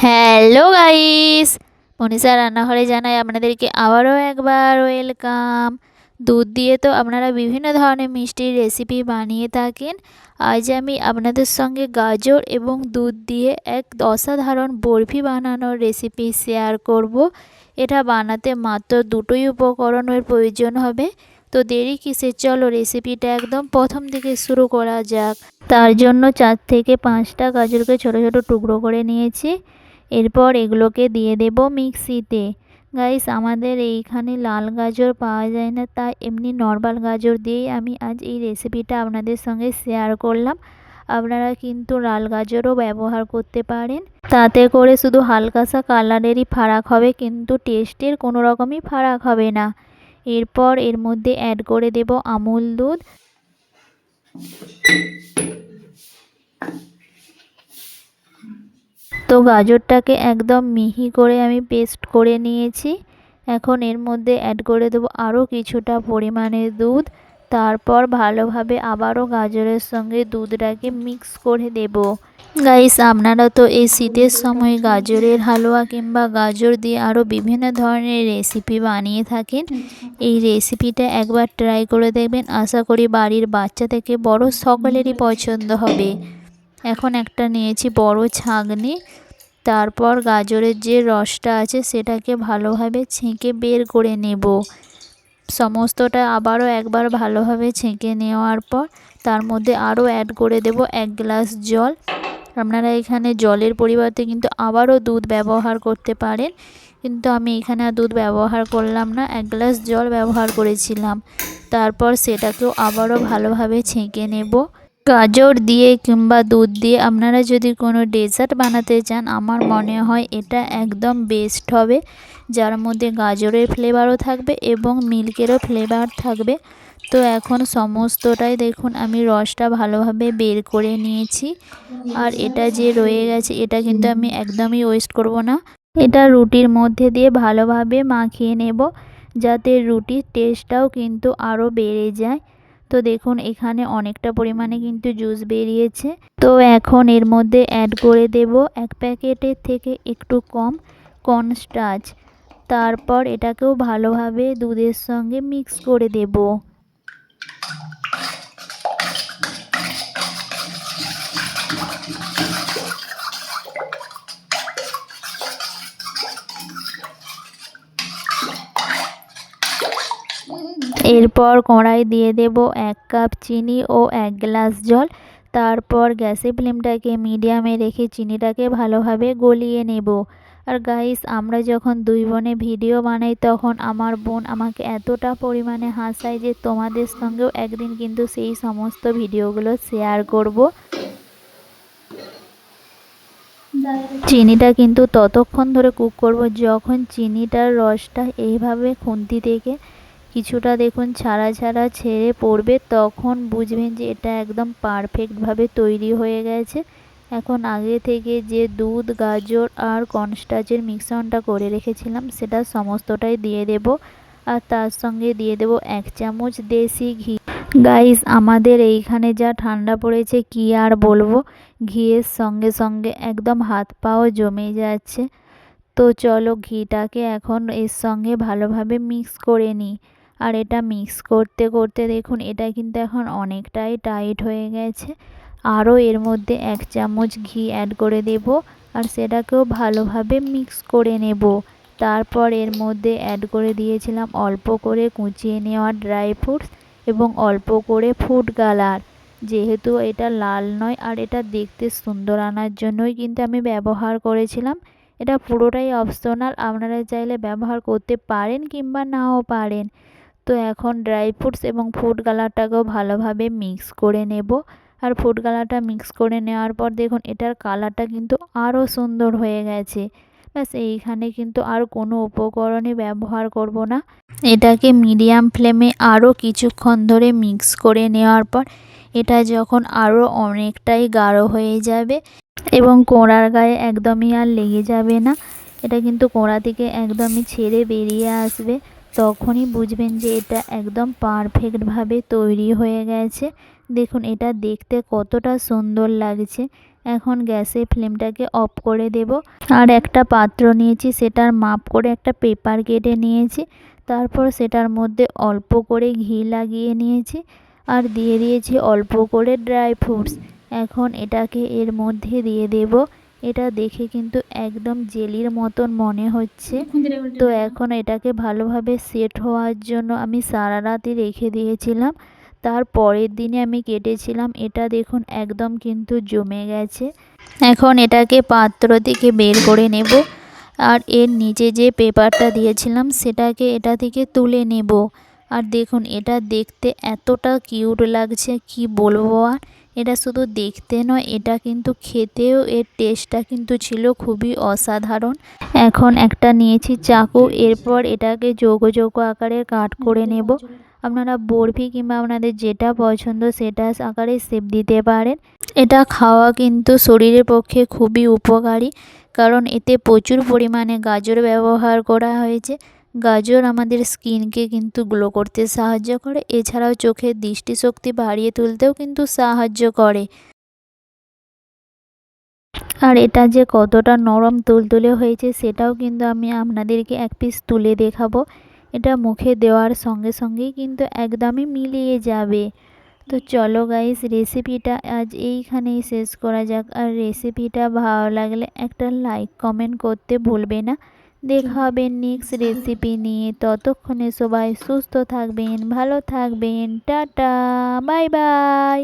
Hello guys, Manisha রান্নাঘরে জানাই আপনাদেরকে আবারও একবার ওয়েলকাম। দুধ দিয়ে তো আপনারা বিভিন্ন ধরনের মিষ্টির রেসিপি বানিয়ে থাকেন। আজ আমি আপনাদের সঙ্গে গাজর এবং দুধ দিয়ে এক অসাধারণ বরফি বানানোর রেসিপি শেয়ার করব। এটা বানাতে মাত্র দুটোই উপকরণের প্রয়োজন হবে। তো দেরি কিসের? চলো রেসিপিটা একদম প্রথম থেকে শুরু করা যাক। তার জন্য চার থেকে পাঁচটা গাজরকে ছোট ছোট টুকরো করে নিয়েছি। এরপর এগুলোকে দিয়ে দেব মিক্সিতে। গাইস আমাদের এইখানে লাল গাজর পাওয়া যায় না, তাই এমনি নর্মাল গাজর দিয়েই আমি আজ এই রেসিপিটা আপনাদের সঙ্গে শেয়ার করলাম। আপনারা কিন্তু লাল গাজরও ব্যবহার করতে পারেন। তাতে করে শুধু হালকাসা কালারেরই ফারাক হবে, কিন্তু টেস্টের কোনো রকমই ফারাক হবে না। এরপর এর মধ্যে অ্যাড করে দেব আমুল দুধ। তো গাজরটাকে একদম মিহি করে আমি পেস্ট করে নিয়েছি। এখন এর মধ্যে অ্যাড করে দেবো আরও কিছুটা পরিমাণে দুধ। তারপর ভালোভাবে আবারও গাজরের সঙ্গে দুধটাকে মিক্স করে দেব। গাইস আপনারা তো এই শীতের সময় গাজরের হালুয়া কিংবা গাজর দিয়ে আরও বিভিন্ন ধরনের রেসিপি বানিয়ে থাকেন। এই রেসিপিটা একবার ট্রাই করে দেখবেন। আশা করি বাড়ির বাচ্চা থেকে বড় সকলেরই পছন্দ হবে। এখন একটা নিয়েছি বড় ছাঁকনি তারপর গাজরের যে রসটা আছে সেটাকে ভালোভাবে ছেঁকে বের করে নেব। সমস্তটা আবারও একবার ভালোভাবে ছেঁকে নেওয়ার পর তার মধ্যে আরও অ্যাড করে দেব এক গ্লাস জল। আপনারা এখানে জলের পরিবর্তে কিন্তু আবারও দুধ ব্যবহার করতে পারেন। কিন্তু আমি এখানে আর দুধ ব্যবহার করলাম না, এক গ্লাস জল ব্যবহার করেছিলাম। তারপর সেটাকেও আবারও ভালোভাবে ছেঁকে নেব। গাজর দিয়ে কিংবা দুধ দিয়ে আপনারা যদি কোনো ডেজার্ট বানাতে চান, আমার মনে হয় এটা একদম বেস্ট হবে। যার মধ্যে গাজরের ফ্লেভারও থাকবে এবং মিল্কেরও ফ্লেভার থাকবে। তো এখন সমস্তটাই দেখুন, আমি রসটা ভালোভাবে বের করে নিয়েছি। আর এটা যে রয়ে গেছে, এটা কিন্তু আমি একদমই ওয়েস্ট করব না। এটা রুটির মধ্যে দিয়ে ভালোভাবে মাখিয়ে নেব, যাতে রুটির টেস্টটাও কিন্তু আরও বেড়ে যায়। তো দেখুন, এখানে অনেকটা পরিমাণে কিন্তু জুস বেরিয়েছে। তো এখন এর মধ্যে অ্যাড করে দেব এক প্যাকেটের থেকে একটু কম কর্নস্টাচ তারপর এটাকেও ভালোভাবে দুধের সঙ্গে মিক্স করে দেব। এরপর কড়াই দিয়ে দেব এক কাপ চিনি ও এক গ্লাস জল। তারপর গ্যাসের ফ্লেমটাকে মিডিয়ামে রেখে চিনিটাকে ভালোভাবে গলিয়ে নেব। আর গাইস, আমরা যখন দুই বোনে ভিডিও বানাই, তখন আমার বোন আমাকে এতটা পরিমাণে হাসায় যে তোমাদের সঙ্গেও একদিন কিন্তু সেই সমস্ত ভিডিওগুলো শেয়ার করব। চিনিটা কিন্তু ততক্ষণ ধরে কুক করব যখন চিনিটার রসটা এইভাবে খুন্তি থেকে কিছুটা দেখুন ছাড়া ছাড়া ছেড়ে পড়বে, তখন বুঝবেন যে এটা একদম পারফেক্টভাবে তৈরি হয়ে গেছে। এখন আগে থেকে যে দুধ, গাজর আর কর্নস্টাচের মিশ্রণটা করে রেখেছিলাম, সেটা সমস্তটাই দিয়ে দেব। আর তার সঙ্গে দিয়ে দেব এক চামচ দেশি ঘি। গাইস আমাদের এইখানে যা ঠান্ডা পড়েছে, কি আর বলব? ঘিয়ের সঙ্গে সঙ্গে একদম হাত পাও জমে যাচ্ছে। তো চলো ঘিটাকে এখন এর সঙ্গে ভালোভাবে মিক্স করে নিই। আর এটা মিক্স করতে করতে দেখুন এটা কিন্তু এখন অনেকটাই টাইট হয়ে গেছে। আরও এর মধ্যে এক চামচ ঘি অ্যাড করে দেব আর সেটাকেও ভালোভাবে মিক্স করে নেব। তারপর এর মধ্যে অ্যাড করে দিয়েছিলাম অল্প করে কুচিয়ে নেওয়া ড্রাই ফ্রুটস এবং অল্প করে ফুড কালার যেহেতু এটা লাল নয় আর এটা দেখতে সুন্দর আনার জন্যই কিন্তু আমি ব্যবহার করেছিলাম। এটা পুরোটাই অপশনাল আপনারা চাইলে ব্যবহার করতে পারেন কিংবা নাও পারেন। তো এখন ড্রাই ফ্রুটস এবং ফুড কালারটাকেও ভালোভাবে মিক্স করে নেব। আর ফুড কালারটা মিক্স করে নেওয়ার পর দেখুন, এটার কালারটা কিন্তু আরও সুন্দর হয়ে গেছে। ব্যাস, এইখানে কিন্তু আর কোনো উপকরণই ব্যবহার করব না। এটাকে মিডিয়াম ফ্লেমে আরও কিছুক্ষণ ধরে মিক্স করে নেওয়ার পর এটা যখন আরও অনেকটাই গাঢ় হয়ে যাবে এবং কোড়ার গায়ে একদমই আর লেগে যাবে না, এটা কিন্তু কোড়া থেকে একদমই ছেড়ে বেরিয়ে আসবে। তখনই বুঝবেন যে এটা একদম পারফেক্টভাবে তৈরি হয়ে গেছে। দেখুন, এটা দেখতে কতটা সুন্দর লাগছে। এখন গ্যাসের ফ্লেমটাকে অফ করে দেব। আর একটা পাত্র নিয়েছি, সেটার মাপ করে একটা পেপার কেটে নিয়েছি। তারপর সেটার মধ্যে অল্প করে ঘি লাগিয়ে নিয়েছি। আর দিয়ে দিয়েছি অল্প করে ড্রাই ফ্রুটস। এখন এটাকে এর মধ্যে দিয়ে দেব। এটা দেখে কিন্তু একদম জেলির মতন মনে হচ্ছে। তো এখন এটাকে ভালোভাবে সেট হওয়ার জন্য আমি সারা রাতই রেখে দিয়েছিলাম। তার পরের দিনে আমি কেটেছিলাম। এটা দেখুন একদম কিন্তু জমে গেছে। এখন এটাকে পাত্র থেকে বের করে নেব। আর এর নিচে যে পেপারটা দিয়েছিলাম সেটাকে এটা থেকে তুলে নেব। আর দেখুন, এটা দেখতে এতটা কিউট লাগছে, কি বলব আর? এটা শুধু দেখতে নয়, এটা কিন্তু খেতেও এর টেস্টটা কিন্তু ছিল খুবই অসাধারণ। এখন একটা নিয়েছি চাকু, এরপর এটাকে যোগ যোগ আকারে কাট করে নেব। আপনারা বরফি কিংবা আপনাদের যেটা পছন্দ সেটা আকারে শেপ দিতে পারেন। এটা খাওয়া কিন্তু শরীরের পক্ষে খুবই উপকারী, কারণ এতে প্রচুর পরিমাণে গাজর ব্যবহার করা হয়েছে। গাজর আমাদের স্কিনকে কিন্তু গ্লো করতে সাহায্য করে। এছাড়াও চোখের দৃষ্টিশক্তি বাড়িয়ে তুলতেও কিন্তু সাহায্য করে। আর এটা যে কতটা নরম তুলতুলে হয়েছে, সেটাও কিন্তু আমি আপনাদেরকে এক পিস তুলে দেখাবো। এটা মুখে দেওয়ার সঙ্গে সঙ্গেই কিন্তু একদমই মিলিয়ে যাবে। তো চলো গাইস রেসিপিটা আজ এইখানেই শেষ করা যাক। আর রেসিপিটা ভালো লাগলে একটা লাইক কমেন্ট করতে ভুলবে না। দেখা হবে নেক্সট রেসিপি নিয়ে। ততক্ষণে সবাই সুস্থ থাকবেন ভালো থাকবেন। Tata bye bye